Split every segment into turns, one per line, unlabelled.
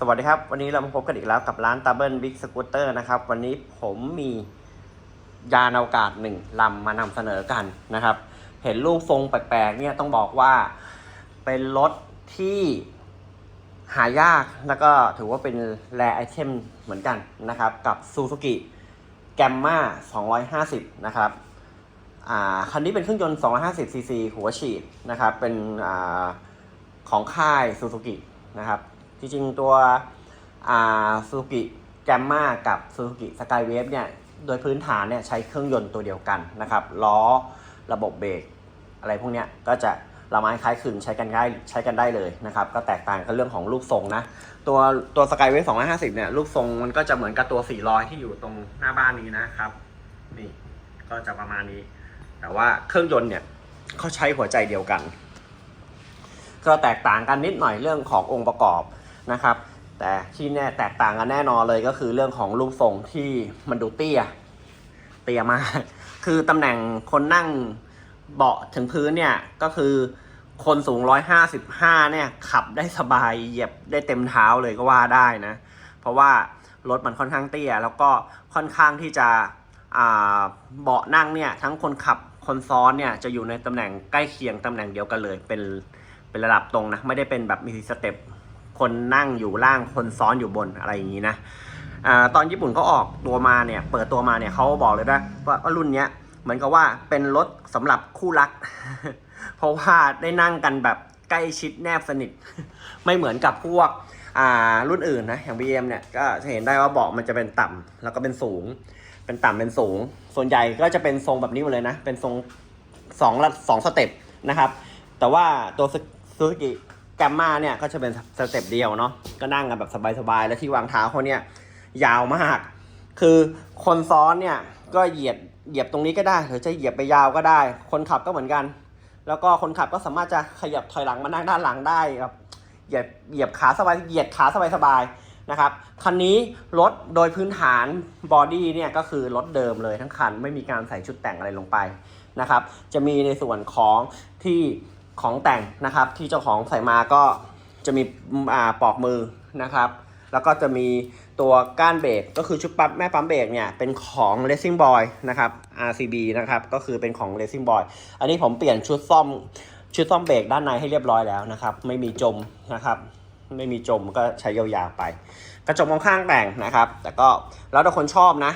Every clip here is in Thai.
สวัสดีครับ วันนี้เรามาพบกันอีกแล้วกับร้านตาเบิลบิ๊กสกูตเตอร์นะครับ วันนี้ผมมียานอวกาศหนึ่งลำมานำเสนอกันนะครับ เห็นรูปทรงแปลกๆเนี่ยต้องบอกว่าเป็นรถที่หายากแล้วก็ถือว่าเป็นแรไอเทมเหมือนกันนะครับ กับซูซูกิแกมมา250 นะครับอ่าคันนี้เป็นเครื่องยนต์ 250ซีซีหัวฉีดนะครับ เป็นอของค่ายซูซูกินะครับ จริงๆ ตัวซูซูกิแกมมากับซูซูกิสกายเวฟเนี่ยโดยพื้นฐานเนี่ยใช้เครื่องยนต์ตัวเดียวกันนะครับล้อระบบเบรกอะไรพวกเนี้ยก็จะละไม้คล้ายคลึงใช้กันได้ใช้กันได้เลยนะครับก็แตกต่างกันเรื่องของลูกทรงนะตัวตัวสกายเวฟ250เนี่ยลูกทรงมันก็จะเหมือนกับตัว 400 ที่อยู่ตรงหน้าบ้านนี้นะครับนี่ก็จะประมาณนี้ แต่ว่าเครื่องยนต์เนี่ยเขาใช้หัวใจเดียวกัน ก็แตกต่างกันนิดหน่อยเรื่องขององค์ประกอบ นะครับ แต่ที่แน่แตกต่างกันแน่นอนเลยก็คือเรื่องของรูปทรงที่มันดูเตี้ย เตี้ยมาก คือตำแหน่งคนนั่งเบาะถึงพื้นเนี่ยก็คือคนสูง 155 เนี่ยขับได้สบายเหยียบได้เต็มเท้าเลยก็ว่าได้นะ เพราะว่ารถมันค่อนข้างเตี้ย แล้วก็ค่อนข้างที่จะเบาะนั่งเนี่ยทั้งคนขับคนซ้อนเนี่ยจะอยู่ในตำแหน่งใกล้เคียงตำแหน่งเดียวกันเลย เป็นเป็นระดับตรงนะ ไม่ได้เป็นแบบมีสเต็ป คนนั่งอยู่ล่างคนซ้อนอยู่บนอะไรอย่างนี้นะอตอนญี่ปุ่นเขาออกตัวมาเนี่ย เปิดตัวมาเนี่ยเขาบอกเลยนะว่าว่ารุ่นเนี้ยเหมือนกับว่าเป็นรถสำหรับคู่รัก เพราะว่าได้นั่งกันแบบใกล้ชิดแนบสนิท ไม่เหมือนกับพวกรุ่นอื่นนะอย่าง BM เนี่ยก็จะเห็นได้ว่าเบาะมันจะเป็นต่ำแล้วก็เป็นสูง เป็นต่ำเป็นสูง ส่วนใหญ่ก็จะเป็นทรงแบบนี้หมดเลยนะ เป็นทรงสองระสองสเต็ปนะครับ แต่ว่าตัวซูซูกิ แกมมาเนี่ยก็จะเป็นสเต็ปเดียวเนาะก็นั่งกันแบบสบายๆ แล้วที่วางเท้าเขาเนี่ยยาวมาก คือคนซ้อนเนี่ยก็เหยียบเหยียบตรงนี้ก็ได้หรือจะเหยียบไปยาวก็ได้ คนขับก็เหมือนกัน แล้วก็คนขับก็สามารถจะขยับถอยหลังมานั่งด้านหลังได้แบบเหยียบเหยียบขาสบายเหยียดขาสบายๆนะครับคันนี้รถโดยพื้นฐานบอดี้เนี่ยก็คือรถเดิมเลยทั้งคันไม่มีการใส่ชุดแต่งอะไรลงไปนะครับจะมีในส่วนของที่ ของแต่งนะครับที่เจ้าของใส่มาก็จะมีอ่าปอกมือนะครับ แล้วก็จะมีตัวก้านเบรกก็คือชุดปั๊มแม่ปั๊มเบรกเนี่ยเป็นของ Racing Boy นะครับ RCB นะครับก็คือเป็นของ Racing Boy อันนี้ผมเปลี่ยนชุดซ่อมชุดซ่อมเบรกด้านในให้เรียบร้อยแล้วนะครับ ไม่มีจมนะครับไม่มีจมก็ใช้ยาวๆไป กระจกมองข้างแต่งนะครับ แต่ก็แล้วแต่คนชอบนะ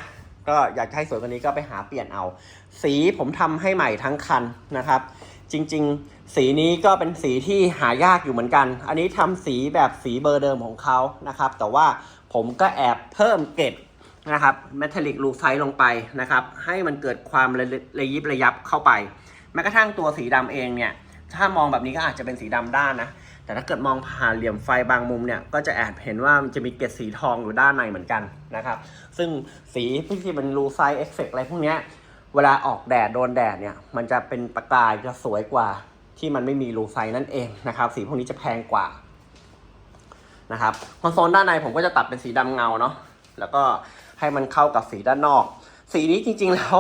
ก็อยากให้สวยกว่านี้ก็ไปหาเปลี่ยนเอา สีผมทำให้ใหม่ทั้งคันนะครับ จริง ๆ สีนี้ก็เป็นสีที่หายากอยู่เหมือนกัน อันนี้ทำสีแบบสีเบอร์เดิมของเขานะครับ แต่ว่าผมก็แอบเพิ่มเกล็ดนะครับเมทัลลิกลูไซลงไปนะครับ ให้มันเกิดความระระยิบระยับเข้าไปแม้กระทั่งตัวสีดำเองเนี่ย ถ้ามองแบบนี้ก็อาจจะเป็นสีดำด้านนะ แต่ถ้าเกิดมองผ่านเหลี่ยมไฟบางมุมเนี่ย ก็จะแอบเห็นว่ามันจะมีเกล็ดสีทองอยู่ด้านในเหมือนกันนะครับ ซึ่งสีที่เป็นรูไซเอฟเฟกอะไรพวกเนี้ย เวลาออกแดดโดนแดดเนี่ย มันจะเป็นประกายจะสวยกว่าที่มันไม่มีรูไซนั่นเองนะครับ สีพวกนี้จะแพงกว่านะครับคอนโซลด้านในผมก็จะตัดเป็นสีดำเงาเนาะแล้วก็ให้มันเข้ากับสีด้านนอก สีนี้จริง ๆแล้ว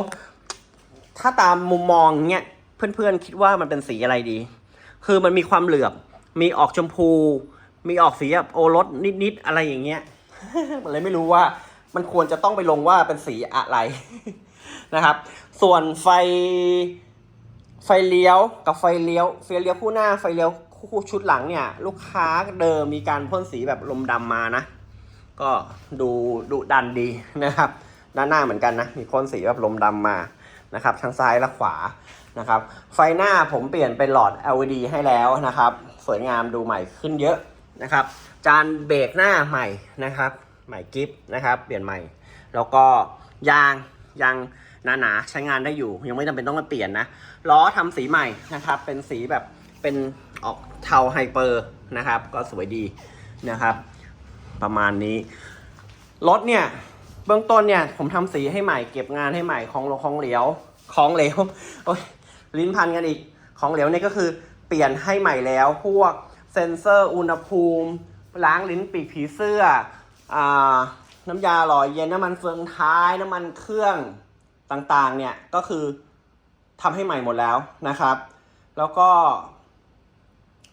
ถ้าตามมุมมองเนี่ยเพื่อนๆคิดว่ามันเป็นสีอะไรดี คือมันมีความเหลือบ มีออกชมพู มีออกสีแบบโอรสนิดๆอะไรอย่างเงี้ยเลยไม่รู้ว่ามันควรจะต้องไปลงว่าเป็นสีอะไร นะครับ ส่วนไฟไฟเลี้ยวกับไฟเลี้ยวไฟเลี้ยวคู่หน้าไฟเลี้ยวคู่ชุดหลังเนี่ย ลูกค้าเดิมมีการพ่นสีแบบลมดำมานะ ก็ดูดุดันดีนะครับ ด้านหน้าเหมือนกันนะ มีพ่นสีแบบลมดำมานะครับ ทั้งซ้ายและขวานะครับ ไฟหน้าผมเปลี่ยนเป็นหลอด LED ให้แล้วนะครับ สวยงามดูใหม่ขึ้นเยอะนะครับ จานเบรกหน้าใหม่นะครับ ใหม่กิฟนะครับ เปลี่ยนใหม่ แล้วก็ยาง ยางหนาๆใช้งานได้อยู่ ยังไม่จำเป็นต้องมาเปลี่ยนนะล้อทำสีใหม่นะครับ เป็นสีแบบเป็นออกเทาไฮเปอร์นะครับ ก็สวยดีนะครับ ประมาณนี้รถเนี่ยเบื้องต้นเนี่ยผมทำสีให้ใหม่เก็บงานให้ใหม่ของของเหลวของเหลวโอ้ยลิ้นพันกันอีกของเหลวเนี่ยก็คือเปลี่ยนให้ใหม่แล้ว พวกเซ็นเซอร์อุณหภูมิ ล้างลิ้นปีกผีเสื้ออ่า น้ำยาหล่อเย็นน้ำมันเฟืองท้ายน้ำมันเครื่องต่างๆเนี่ยก็คือทำให้ใหม่หมดแล้วนะครับ แล้วก็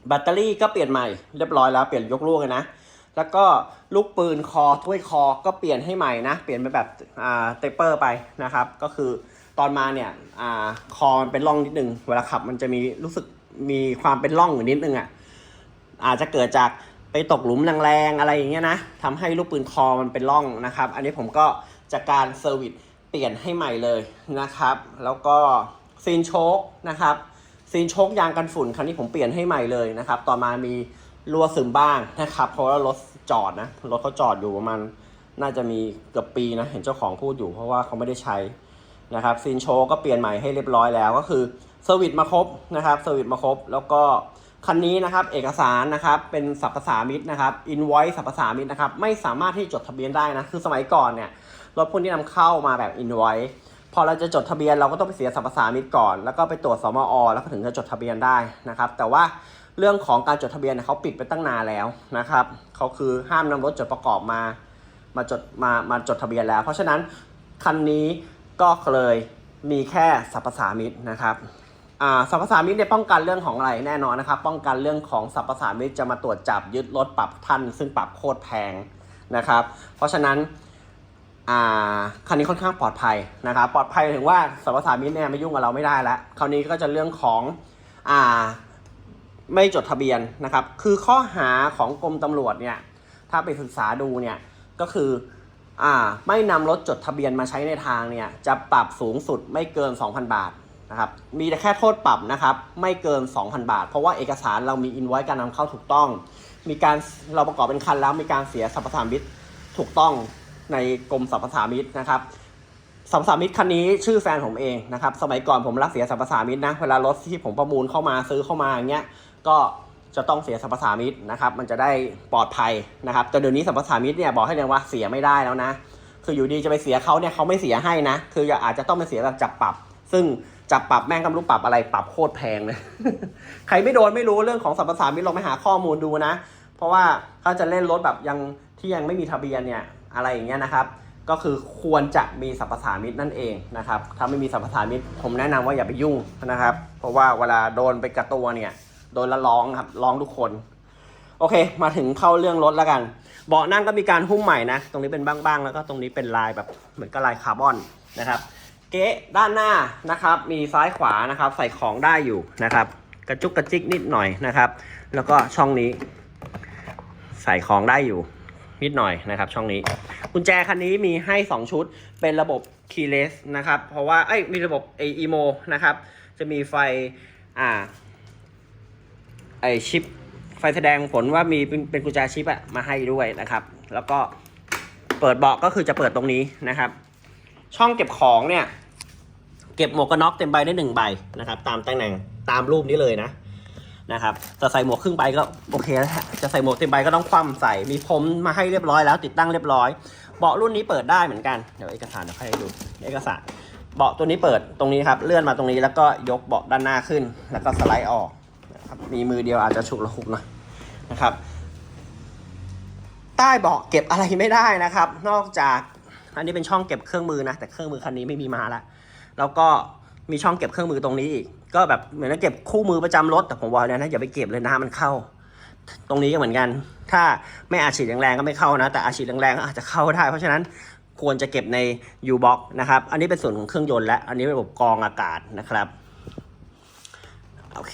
แบตเตอรี่ก็เปลี่ยนใหม่เรียบร้อยแล้วเปลี่ยนยกลูกเลยนะ แล้วก็ลูกปืนคอถ้วยคอก็เปลี่ยนให้ใหม่นะ เปลี่ยนเป็นแบบอ่าเตเปอร์ไปนะครับ ก็คือตอนมาเนี่ยอ่าคอมันเป็นร่องนิดนึงเวลาขับมันจะมีรู้สึกมีความเป็นร่องอยู่นิดนึงอะอาจจะเกิดจาก ตกหลุมแรงๆอะไรอย่างเงี้ยนะทำให้ลูกปืนคอมันเป็นร่องนะครับ อันนี้ผมก็จากการเซอร์วิสเปลี่ยนให้ใหม่เลยนะครับ แล้วก็ซีนโชคนะครับซีนโชคยางกันฝุ่นคันนี้ผมเปลี่ยนให้ใหม่เลยนะครับ ต่อมามีรั่วซึมบ้างนะครับ เพราะว่ารถจอดนะรถเขาจอดอยู่ประมาณน่าจะมีเกือบปีนะเห็นเจ้าของพูดอยู่เพราะว่าเขาไม่ได้ใช้นะครับซีนโชคก็เปลี่ยนใหม่ให้เรียบร้อยแล้วก็คือเซอร์วิสมาครบนะครับเซอร์วิสมาครบ แล้วก็ คันนี้นะครับเอกสารนะครับเป็นสัพพสามิตนะครับอินไว e สัพพสามิตนะครับไม่สามารถที่จดทะเบียนได้นะคือสมัยก่อนเนี่ยรถพวกนี้นำเข้ามาแบบอินไว e พอเราจะจดทะเบียนเราก็ต้องไปเสียสรรพสามิตก่อน แล้วก็ไปตรวจสมอแล้วก็ถึงจะจดทะเบียนได้นะครับแต่ว่าเรื่องของการจดทะเบียนเขาปิดไปตั้งนานแล้วนะครับเขาคือห้ามนำรถจดประกอบมามาจดมามาจดทะเบียนแล้ว เพราะฉะนั้นคันนี้ก็เลยมีแค่สรรพสามิตนะครับ สรรพสามิตเนี่ยป้องกันเรื่องของอะไรแน่นอนนะครับป้องกันเรื่องของสรรพสามิตจะมาตรวจจับยึดรถปรับท่าน ซึ่งปรับโคตรแพงนะครับ เพราะฉะนั้นอ่าคันนี้ค่อนข้างปลอดภัยนะครับปลอดภัยถึงว่าสรรพสามิตเนี่ยไม่ยุ่งกับเราไม่ได้แล้วคราวนี้ก็จะเรื่องของอ่าไม่จดทะเบียนนะครับ คือข้อหาของกรมตำรวจเนี่ยถ้าไปศึกษาดูเนี่ยก็คืออ่าไม่นำรถจดทะเบียนมาใช้ในทางเนี่ยจะปรับสูงสุดไม่เกิน 2,000 บาท นะครับมีแต่แค่โทษปรับนะครับไม่เกิน 2,000 บาท เพราะว่าเอกสารเรามีอินไว้การนำเข้าถูกต้อง มีการเราประกอบเป็นคันแล้วมีการเสียสรรพสามิตถูกต้องในกรมสรรพสามิตนะครับสรรพสามิตคันนี้ชื่อแฟนผมเองนะครับสมัยก่อนผมรับเสียสรรพสามิตนะเวลารถที่ผมประมูลเข้ามาซื้อเข้ามาอย่างเงี้ยก็จะต้องเสียสรรพสามิตนะครับมันจะได้ปลอดภัยนะครับแต่เดี๋ยวนี้สรรพสามิตเนี่ยบอกให้เลยว่าเสียไม่ได้แล้วนะคืออยู่ดีจะไปเสียเขาเนี่ยเขาไม่เสียให้นะคืออาจจะต้องไปเสียแบบจับปรับ ซึ่ง จับปรับแม่งกำรู้ปรับอะไรปรับโคตรแพงเลย ใครไม่โดนไม่รู้เรื่องของสรรพสามิตลองไปหาข้อมูลดูนะ เพราะว่าถ้าจะเล่นรถแบบยังที่ยังไม่มีทะเบียนเนี่ยอะไรอย่างเงี้ยนะครับ ก็คือควรจะมีสรรพสามิตนั่นเองนะครับ ถ้าไม่มีสรรพสามิตผมแนะนำว่าอย่าไปยุ่งนะครับ เพราะว่าเวลาโดนไปกระตัวเนี่ยโดนละร้องครับร้องทุกคน โอเค มาถึงเข้าเรื่องรถแล้วกัน เบาะนั่งก็มีการหุ้มใหม่นะ ตรงนี้เป็นบ้างๆ แล้วก็ตรงนี้เป็นลายแบบเหมือนกับลายคาร์บอนนะครับ เก๊ะด้านหน้านะครับ มีซ้ายขวานะครับ ใส่ของได้อยู่นะครับ กระจุกกระจิกนิดหน่อยนะครับ แล้วก็ช่องนี้ ใส่ของได้อยู่ นิดหน่อยนะครับ ช่องนี้ กุญแจคันนี้มีให้ 2 ชุด เป็นระบบ keyless นะครับ เพราะว่าเอ้ยมีระบบไอ emo นะครับ จะมีไฟอ่าไอชิปไฟแสดงผลว่ามีเป็นกุญแจชิปอะมาให้ด้วยนะครับ แล้วก็เปิดเบาะก็คือจะเปิดตรงนี้นะครับ ช่องเก็บของเนี่ย เก็บหมวกกันน็อกเต็มใบได้หนึ่งใบนะครับ ตามตำแหน่งตามรูปนี้เลยนะนะครับจะใส่หมวกครึ่งใบก็โอเคแล้วฮะจะใส่หมวกเต็มใบก็ต้องคว่ำใส่มีพรมมาให้เรียบร้อยแล้วติดตั้งเรียบร้อย เบาะรุ่นนี้เปิดได้เหมือนกันเดี๋ยวเอกสารเดี๋ยวให้ดูเอกสารเบาะตัวนี้เปิดตรงนี้ครับเลื่อนมาตรงนี้แล้วก็ยกเบาะด้านหน้าขึ้น แล้วก็สไลด์ออกนะครับมีมือเดียวอาจจะฉุกละหุกหน่อยนะครับ ใต้เบาะเก็บอะไรไม่ได้นะครับ นอกจาก อันนี้เป็นช่องเก็บเครื่องมือนะ แต่เครื่องมือคันนี้ไม่มีมาละแล้วก็มีช่องเก็บเครื่องมือตรงนี้อีก ก็แบบเหมือนกับเก็บคู่มือประจำรถ แต่ผมว่าเนี่ยนะอย่าไปเก็บเลยนะมันเข้า ตรงนี้ก็เหมือนกัน ถ้าไม่อาฉีดแรงๆก็ไม่เข้านะ แต่อาฉีดแรงๆก็อาจจะเข้าได้ เพราะฉะนั้นควรจะเก็บใน U-Box นะครับ อันนี้เป็นส่วนของเครื่องยนต์และ อันนี้เป็นระบบกรองอากาศนะครับ โอเค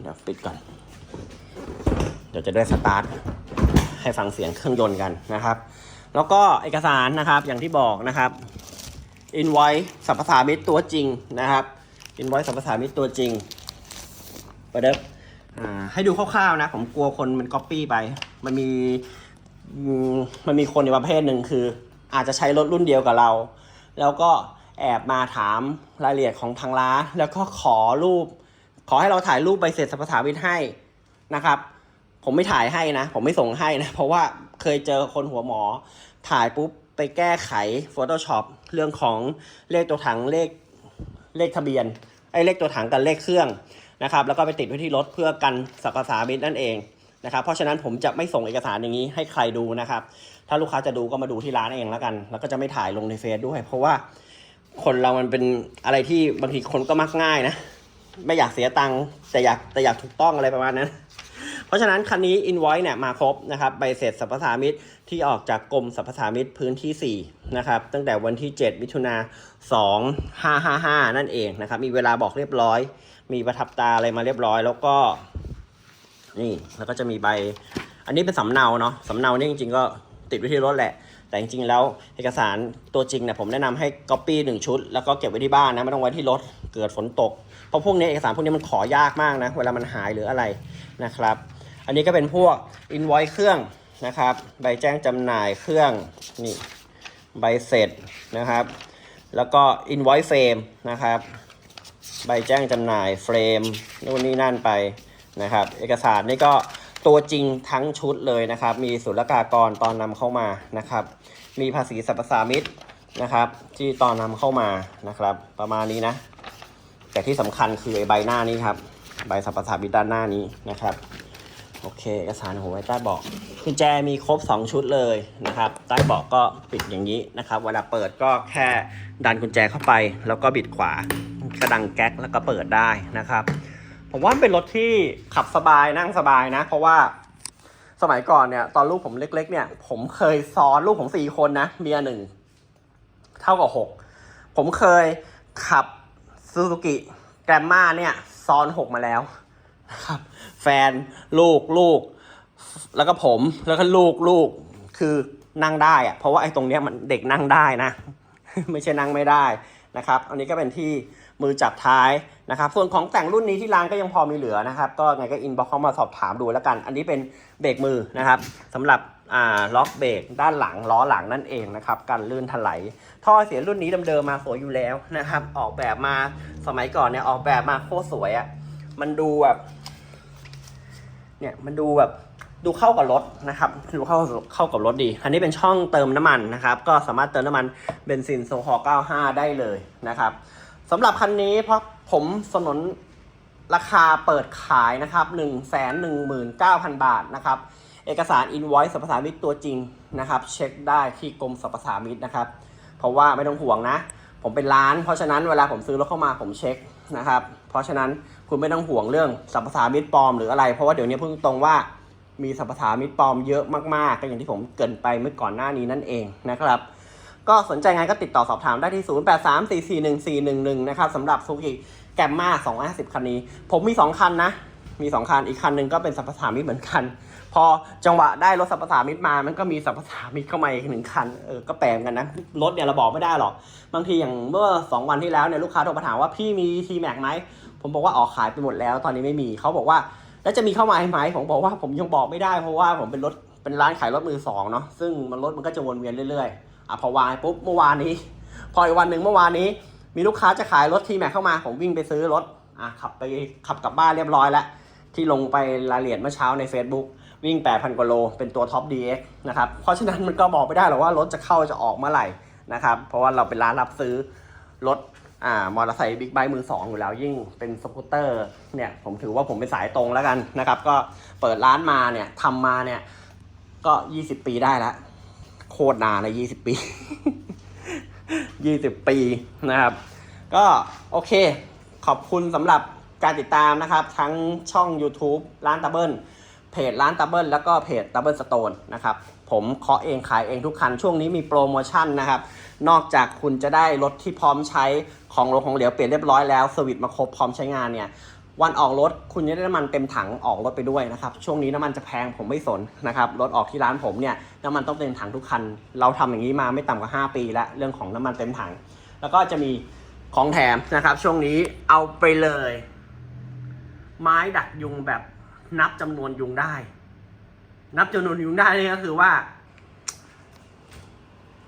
เดี๋ยวปิดก่อน เดี๋ยวจะได้สตาร์ทให้ฟังเสียงเครื่องยนต์กันนะครับ แล้วก็เอกสารนะครับอย่างที่บอกนะครับอินไว e สัมปทามิตรตัวจริงนะครับอินไว e สัมปทามิตรตัวจริงไปเด้ออ่าให้ดูคร่าวๆนะ ผมกลัวคนมันก๊อปปี้ไป มันมีมันมีคนในประเภทหนึ่งคือ อาจจะใช้รถรุ่นเดียวกับเรา แล้วก็แอบมาถามรายละเอียดของทางร้าน แล้วก็ขอรูป ขอให้เราถ่ายรูปใบเสร็จสัมปทามิตรให้นะครับ ผมไม่ถ่ายให้นะ ผมไม่ส่งให้นะ เพราะว่าเคยเจอคนหัวหมอ ถ่ายปุ๊บไปแก้ไข Photoshop เรื่องของเลขตัวถังเลขเลขทะเบียนไอ้เลขตัวถังกับเลขเครื่องนะครับ แล้วก็ไปติดไว้ที่รถเพื่อกันสักษามิตรนั่นเองนะครับ เพราะฉะนั้นผมจะไม่ส่งเอกสารอย่างนี้ให้ใครดูนะครับ ถ้าลูกค้าจะดูก็มาดูที่ร้านเองแล้วกัน แล้วก็จะไม่ถ่ายลงในเฟซด้วย เพราะว่าคนเรามันเป็นอะไรที่บางทีคนก็มักง่ายนะ ไม่อยากเสียตังค์แต่อยากแต่อยากถูกต้องอะไรประมาณนั้น เพราะฉะนั้นคันนี้ invoice เนี่ยมาครบนะครับใบเสร็จสรรพสามิตที่ออกจากกรมสรรพสามิตพื้นที่ 4 นะครับ ตั้งแต่วันที่ 7 มิถุนา2555 นั่นเองนะครับ มีเวลาบอกเรียบร้อย มีประทับตาอะไรมาเรียบร้อย แล้วก็ นี่แล้วก็จะมีใบ อันนี้เป็นสำเนาเนาะสำเนานี่จริงๆก็ติดไว้ที่รถแหละ แต่จริงๆแล้วเอกสารตัวจริงเนี่ยผมแนะนำให้ copy หนึ่งชุด แล้วก็เก็บไว้ที่บ้านนะไม่ต้องไว้ที่รถเกิดฝนตก เพราะพวกนี้เอกสารพวกนี้มันขอยากมากนะ เวลามันหายหรืออะไรนะครับ อันนี้ก็เป็นพวก invoice เครื่องนะครับ ใบแจ้งจำหน่ายเครื่องนี่ใบเสร็จนะครับ แล้วก็ invoice frame นะครับ ใบแจ้งจำหน่ายเฟรมนู่นนี่นั่นไปนะครับ เอกสารนี่ก็ตัวจริงทั้งชุดเลยนะครับ มีศุลกากรตอนนำเข้ามานะครับ มีภาษีสรรพสามิตนะครับ ที่ตอนนำเข้ามานะครับ ประมาณนี้นะ แต่ที่สำคัญคือใบหน้านี้ครับ ใบสรรพสามิตด้านหน้านี้นะครับ โอเคเอกสารหัวไว้ใต้เบาะกุญแจมีครบ 2 ชุดเลยนะครับ ใต้เบาะก็ปิดอย่างนี้นะครับ เวลาเปิดก็แค่ดันกุญแจเข้าไป แล้วก็บิดขวากระดังแก๊กแล้วก็เปิดได้นะครับ ผมว่าเป็นรถที่ขับสบายนั่งสบายนะ เพราะว่าสมัยก่อนเนี่ยตอนลูกผมเล็ก ๆ เนี่ย ผมเคยซ้อนลูกผมสี่คนนะเมียหนึ่งเท่ากับหกผมเคยขับซูซูกิแกรมมาเนี่ยซ้อนหกมาแล้วนะครับ แฟน ลูกลูก แล้วก็ผมแล้วก็ลูกลูกคือนั่งได้อะเพราะว่าไอ้ตรงเนี้ยมันเด็กนั่งได้นะ ไม่ใช่นั่งไม่ได้นะครับ อันนี้ก็เป็นที่มือจับท้ายนะครับ ส่วนของแต่งรุ่นนี้ที่ร้านก็ยังพอมีเหลือนะครับ ก็ไงก็อินบ็อกเข้ามาสอบถามดูแล้วกัน อันนี้เป็นเบรกมือนะครับสำหรับอ่าล็อกเบรกด้านหลังล้อหลังนั่นเองนะครับกันลื่นถลายท่อเสียรุ่นนี้เดิมๆมาสวยอยู่แล้วนะครับ ออกแบบมาสมัยก่อนเนี่ยออกแบบมาโคตรสวยอะ่ะมันดูแบบ เนี่ยมันดูแบบดูเข้ากับรถนะครับดูเข้าเข้ากับรถดี อันนี้เป็นช่องเติมน้ำมันนะครับ ก็สามารถเติมน้ำมันเบนซินโซฮอล์95 ได้เลยนะครับสำหรับคันนี้เพราะผมสนนราคาเปิดขายนะครับ1 1 9 0 0 0 บาทนะครับ เอกสาร invoice สรรพสามิตตัวจริงนะครับ เช็คได้ที่กรมสรรพสามิตนะครับ เพราะว่าไม่ต้องห่วงนะ ผมเป็นร้าน เพราะฉะนั้นเวลาผมซื้อรถเข้ามาผมเช็คนะครับ เพราะฉะนั้น คุณไม่ต้องห่วงเรื่องสรรพสามิตปลอมหรืออะไร เพราะว่าเดี๋ยวนี้พึ่งตรงว่ามีสรรพสามิตปลอมเยอะมากๆก็อย่างที่ผมเกินไปเมื่อก่อนหน้านี้นั่นเองนะครับ ก็สนใจไงก็ติดต่อสอบถามได้ที่ 083441411 นะครับสำหรับซูกิแกมมา250 คันนี้ ผมมี 2 คันนะ มี 2 คัน อีกคันหนึ่งก็เป็นสรรพสามิตเหมือนกัน พอจังหวะได้รถสรรพสามิตมา มันก็มีสรรพสามิตเข้ามาอีกหนึ่งคัน เออ ก็แปลกกันนะ รถเนี่ยเราบอกไม่ได้หรอก บางทีอย่างเมื่อ2วันที่แล้วเนี่ยลูกค้าโทรมาถามว่าพี่มีทีแม็กไหม ผมบอกว่าออกขายไปหมดแล้ว ตอนนี้ไม่มี เขาบอกว่าแล้วจะมีเข้ามาไหมผมบอกว่าผมยังบอกไม่ได้เพราะว่าผมเป็นรถ เป็นร้านขายรถมือสองเนาะ ซึ่งมันรถมันก็จะวนเวียนเรื่อยๆ อะพอวางปุ๊บเมื่อวานนี้ พออีกวันหนึ่งเมื่อวานนี้ มีลูกค้าจะขายรถทีแม็กเข้ามา ผมวิ่งไปซื้อรถ อะขับไปขับกลับบ้านเรียบร้อยแล้วที่ลงไปรายละเอียดเมื่อเช้าใน Facebook วิ่ง 8,000 กว่าโล เป็นตัวท็อป DX นะครับ เพราะฉะนั้นมันก็บอกไม่ได้หรอกว่ารถจะเข้าจะออกเมื่อไหร่นะครับ เพราะว่าเราเป็นร้านรับซื้อรถอ่ามอเตอร์ไซค์บิ๊กไบค์มือสองอยู่แล้วยิ่งเป็นสกูตเตอร์เนี่ยผมถือว่าผมเป็นสายตรงแล้วกันนะครับ ก็เปิดร้านมาเนี่ยทำมาเนี่ยก็ 20 ปีได้แล้วโคตรนานเลย20 ปี 20 ปีนะครับ ก็โอเค ขอบคุณสำหรับการติดตามนะครับ ทั้งช่อง YouTube ร้านตับเบิล เพจร้านตับเบิลแล้วก็เพจตับเบิลสโตนนะครับผมเคาะเองขายเองทุกคัน ช่วงนี้มีโปรโมชั่นนะครับ นอกจากคุณจะได้รถที่พร้อมใช้ของรถของเหลวเปลี่ยนเรียบร้อยแล้วสวิตช์มาครบพร้อมใช้งานเนี่ยวันออกรถคุณจะได้น้ำมันเต็มถังออกรถไปด้วยนะครับ ช่วงนี้น้ำมันจะแพงผมไม่สนนะครับรถออกที่ร้านผมเนี่ยน้ำมันต้องเต็มถังทุกคัน เราทำอย่างนี้มาไม่ต่ำกว่า 5 ปีแล้วเรื่องของน้ำมันเต็มถัง แล้วก็จะมีของแถมนะครับ ช่วงนี้เอาไปเลย ไม้ดักยุงแบบ นับจำนวนยุงได้ นับจำนวนยุงได้นี่ก็คือว่า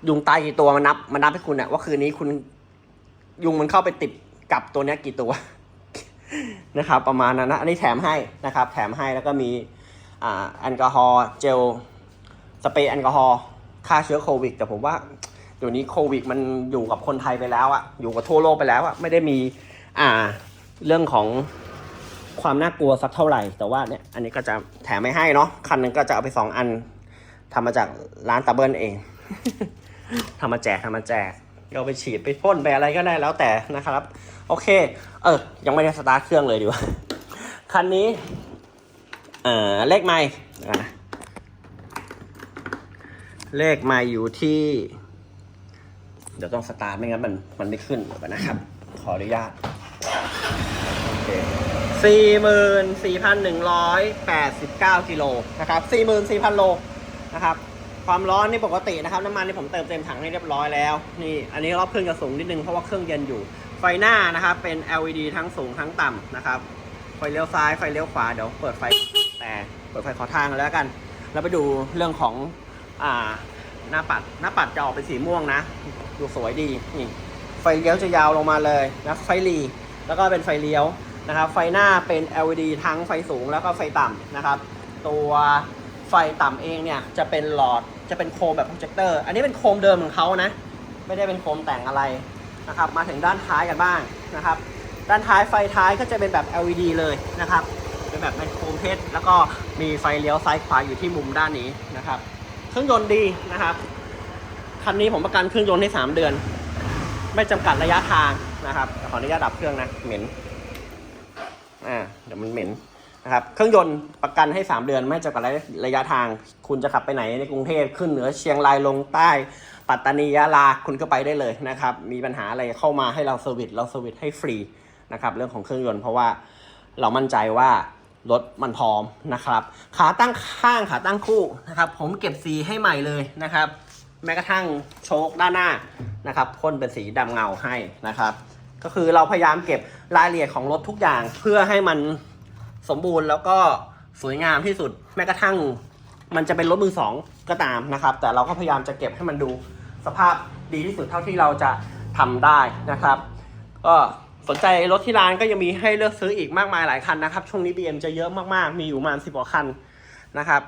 ยุงตายกี่ตัวมานับมานับให้คุณเนี่ยว่าคืนนี้คุณยุงมันเข้าไปติดกับตัวเนี้ยกี่ตัวนะครับ ประมาณนั้นนะอันนี้แถมให้นะครับ แถมให้แล้วก็มีอ่าแอลกอฮอล์เจลสเปรย์แอลกอฮอล์ฆ่าเชื้อโควิด แต่ผมว่าเดี๋ยวนี้โควิด มันอยู่กับคนไทยไปแล้วอะอยู่กับทั่วโลกไปแล้วอะไม่ได้มี อ่า เรื่องของ ความน่ากลัวสักเท่าไหร่ แต่ว่าเนี่ยอันนี้ก็จะแถมไม่ให้เนาะคันหนึงก็จะเอาไปสองอันทำมาจากร้านตาเบิลเองทำมาแจกทำมาแจกเอาไปฉีดไปพ่นไปอะไรก็ได้แล้วแต่นะครับ โอเค เออ ยังไม่ได้สตาร์ทเครื่องเลยดีกว่า คันนี้ เอ่อ เลขไม่อะเลขไม่อยู่ที่ เดี๋ยวต้องสตาร์ทไม่งั้นมันมันไม่ขึ้นเดี๋ยวก่อนนะครับ ขออนุญาต โอเค สี่หมื่นสี่พันหนึ่งร้อยแปดสิบเก้ากิโลนะครับสี่หมื่นสี่พันโลนะครับ ความร้อนนี่ปกตินะครับ น้ำมันนี่ผมเติมเต็มถังให้เรียบร้อยแล้ว นี่ อันนี้รอบเครื่องจะสูงนิดนึงเพราะว่าเครื่องเย็นอยู่ ไฟหน้านะครับ เป็น LED ทั้งสูงทั้งต่ำนะครับ ไฟเลี้ยวซ้าย ไฟเลี้ยวขวา เดี๋ยวเปิดไฟแต่เปิดไฟขอทางกันแล้วกันแล้วไปดูเรื่องของ อ่า หน้าปัด หน้าปัดจะออกเป็นสีม่วงนะ ดูสวยดี นี่ ไฟเลี้ยวจะยาวลงมาเลยนะ ไฟหลีแล้วก็เป็นไฟเลี้ยว นะครับไฟหน้าเป็น LED ทั้งไฟสูงแล้วก็ไฟต่ำนะครับ ตัวไฟต่ำเองเนี่ยจะเป็นหลอดจะเป็นโคมแบบโปรเจคเตอร์อันนี้เป็นโคมเดิมของเขานะ ไม่ได้เป็นโคมแต่งอะไรนะครับมาถึงด้านท้ายกันบ้างนะครับ ด้านท้ายไฟท้ายก็จะเป็นแบบ LED เลยนะครับเป็นแบบเป็นโคมเพชรแล้วก็มีไฟเลี้ยวซ้ายขวาอยู่ที่มุมด้านนี้นะครับเครื่องยนต์ดีนะครับคันนี้ผมประกันเครื่องยนต์ให้ 3 เดือน ไม่จำกัดระยะทางนะครับขออนุญาตดับเครื่องนะเหม็น อ่าเดี๋ยวมันเหม็นนะครับเครื่องยนต์ประกันให้ 3 เดือนไม่จำกัดระยะทาง คุณจะขับไปไหนในกรุงเทพขึ้นเหนือเชียงรายลงใต้ ปัตตานียะลาคุณก็ไปได้เลยนะครับ มีปัญหาอะไรเข้ามาให้เราเซอร์วิสเราเซอร์วิสให้ฟรีนะครับเรื่องของเครื่องยนต์เพราะว่าเรามั่นใจว่ารถมันพร้อมนะครับ ขาตั้งข้างขาตั้งคู่นะครับผมเก็บสีให้ใหม่เลยนะครับ แม้กระทั่งโชคด้านหน้านะครับพ่นเป็นสีดำเงาให้นะครับ ก็คือเราพยายามเก็บรายละเอียดของรถทุกอย่าง เพื่อให้มันสมบูรณ์แล้วก็สวยงามที่สุดแม้กระทั่ง มันจะเป็นรถมือสองก็ตามนะครับ แต่เราก็พยายามจะเก็บให้มันดูสภาพดีที่สุดเท่าที่เราจะทำได้นะครับ ก็สนใจรถที่ร้านก็ยังมีให้เลือกซื้ออีกมากมายหลายคันนะครับ ช่วงนี้ BM จะเยอะมากๆ มีอยู่ประมาณสิบกว่าคันนะครับ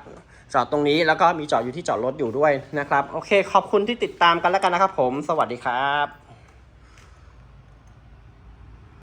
จอดตรงนี้แล้วก็มีจอดอยู่ที่จอดรถอยู่ด้วยนะครับ โอเค ขอบคุณที่ติดตามกันแล้วกันนะครับผม สวัสดีครับ